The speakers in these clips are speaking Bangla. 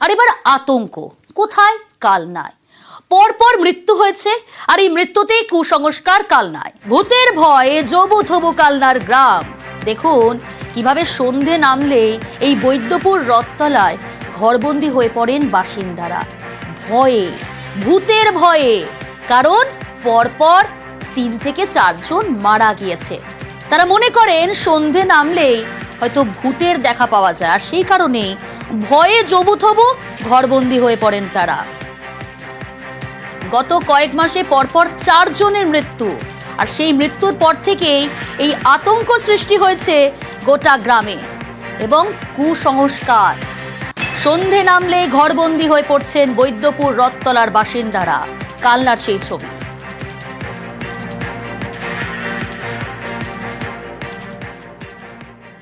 আর এবার আতঙ্ক। কোথায়? কাল কালনায় পরপর মৃত্যু হয়েছে, আর এই মৃত্যুতেই কুসংস্কার কাল কালনায় ভূতের ভয়ে জবু থবু কালনার গ্রাম। দেখুন, কীভাবে সন্ধে নামলেই এই বৈদ্যপুর রথতলায় ঘরবন্দি হয়ে পড়েন বাসিন্দারা। ভয়ে, ভূতের ভয়ে। কারণ, পরপর তিন থেকে চারজন মারা গিয়েছে। তারা মনে করেন সন্ধে নামলেই হয়তো ভূতের দেখা পাওয়া যায়, আর সেই কারণে ভয়ে জবুথবু ঘরবন্দি হয়ে পড়েন তারা। গত কয়েক মাসে পরপর চারজনের মৃত্যু। আর সেই মৃত্যুর পর থেকেই এই আতঙ্ক সৃষ্টি হয়েছে গোটা গ্রামে। এবং কুসংস্কার। সন্ধে নামলে ঘরবন্দি হয়ে পড়ছেন বৈদ্যপুর রথতলার বাসিন্দারা। কালনার সেই ছবি।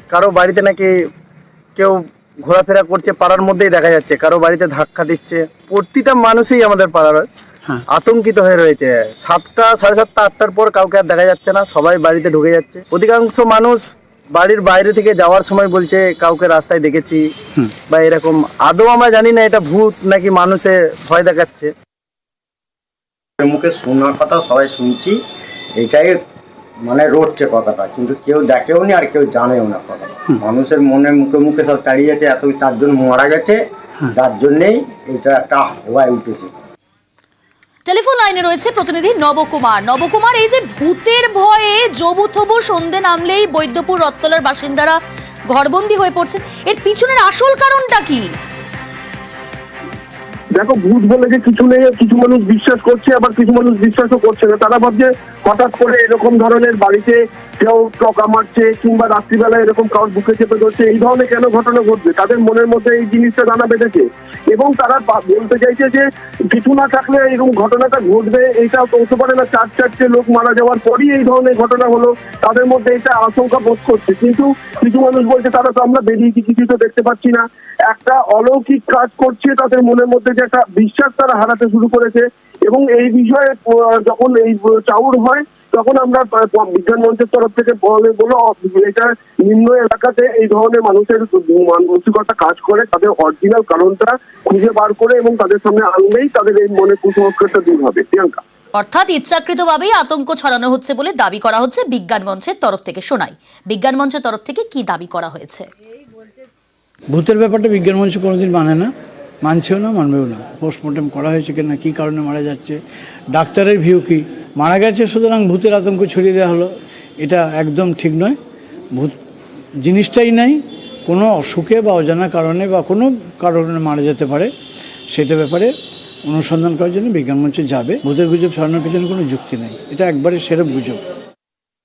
কারও বাড়িতে নাকি কেউ ঘোরাফেরা করছে পাড়ার মধ্যেই দেখা যাচ্ছে কারও বাড়িতে ধাক্কা দিচ্ছে। প্রতিটা মানুষই আমাদের পাড়ার আতঙ্কিত হয়ে রয়েছে। সাতটা সাড়ে সাতটা আটটার পর কাউকে আর দেখা যাচ্ছে না সবাই বাড়িতে ঢুকে যাচ্ছে। অধিকাংশ মানুষ বাড়ির বাইরে থেকে যাওয়ার সময় বলছে কাউকে রাস্তায় দেখেছি বা এরকম। আদৌ আমরা জানি না এটা ভূত নাকি মানুষে ভয় দেখাচ্ছে। মুখে শোনার কথা সবাই শুনছি। এটাই মানে রটছে কথাটা কিন্তু কেউ দেখেও নি আর কেউ জানেও না কথাটা। মানুষের মনে মুখে মুখে সব দাঁড়িয়েছে এত চারজন মারা গেছে যার জন্যেই এটা একটা হওয়ায় উঠেছে। টেলিফোন লাইনে রয়েছে প্রতিনিধি নবকুমার। নবকুমার এই যে ভূতের ভয়ে জবুথবু সন্ধে নামলেই বৈদ্যপুর রথতলার বাসিন্দারা ঘরবন্দি হয়ে পড়ছেন। এর পিছনের আসল কারণটা কি? দেখো, ভূত বলে যে কিছু নেই, কিছু মানুষ বিশ্বাস করছে, আবার কিছু মানুষ বিশ্বাসও করছে না। তারা ভাবছে হঠাৎ করে এরকম ধরনের বাড়িতে কেউ টকা মারছে কিংবা রাত্রিবেলা এরকম কারোর বুকে চেপে ধরছে, এই ধরনের কেন ঘটনা ঘটবে? তাদের মনের মধ্যে এই জিনিসটা জানা বেঁধেছে এবং তারা বলতে চাইছে যে কিছু না থাকলে এরকম ঘটনাটা ঘটবে এইটা হতে পারে না, চার চারটে লোক মারা যাওয়ার পরই এই ধরনের ঘটনা হলো। তাদের মধ্যে এটা আশঙ্কা বোধ করছে। কিন্তু কিছু মানুষ বলছে, তারা তো আমরা বেরিয়েছি কিছু তো দেখতে পাচ্ছি না। একটা অলৌকিক কাজ করছে তাদের মনের মধ্যে যে একটা বিশ্বাস তারা হারাতে শুরু করেছে। এবং এই বিষয়ে যখন এই চাউর হয় তখন আমরা বিজ্ঞান মঞ্চের তরফ থেকে বলে বলো এটা নিম্ন এলাকাতে এই ধরনের মানুষের মানসিকতা কাজ করে তাদের অরিজিনাল কারণটা খুঁজে বার করে এবং তাদের সামনে আনলেই তাদের এই মনে কুসংস্কারটা দূর হবে। প্রিয়াঙ্কা? অর্থাৎ ইচ্ছাকৃতভাবেই আতঙ্ক ছড়ানো হচ্ছে বলে দাবি করা হচ্ছে বিজ্ঞান মঞ্চের তরফ থেকে শোনাই বিজ্ঞান মঞ্চের তরফ থেকে কি দাবি করা হয়েছে? ভূতের ব্যাপারটা বিজ্ঞান মঞ্চ কোনোদিন মানে না। মানছেও না মানবেও না। পোস্টমর্টম করা হয়েছে কিনা কী কারণে মারা যাচ্ছে ডাক্তারের ভিউ কি? মারা গেছে, সুতরাং ভূতের আতঙ্ক ছড়িয়ে দেওয়া হলো। এটা একদম ঠিক নয়। ভূত জিনিসটাই নাই। কোনো অসুখে বা অজানা কারণে বা কোনো কারণে মারা যেতে পারে। সেটা ব্যাপারে অনুসন্ধান করার জন্য বিজ্ঞান মঞ্চে যাবে। ভূতের গুজব ছড়ানোর পিছনে কোনো যুক্তি নেই। এটা একবারে সেরম গুজব।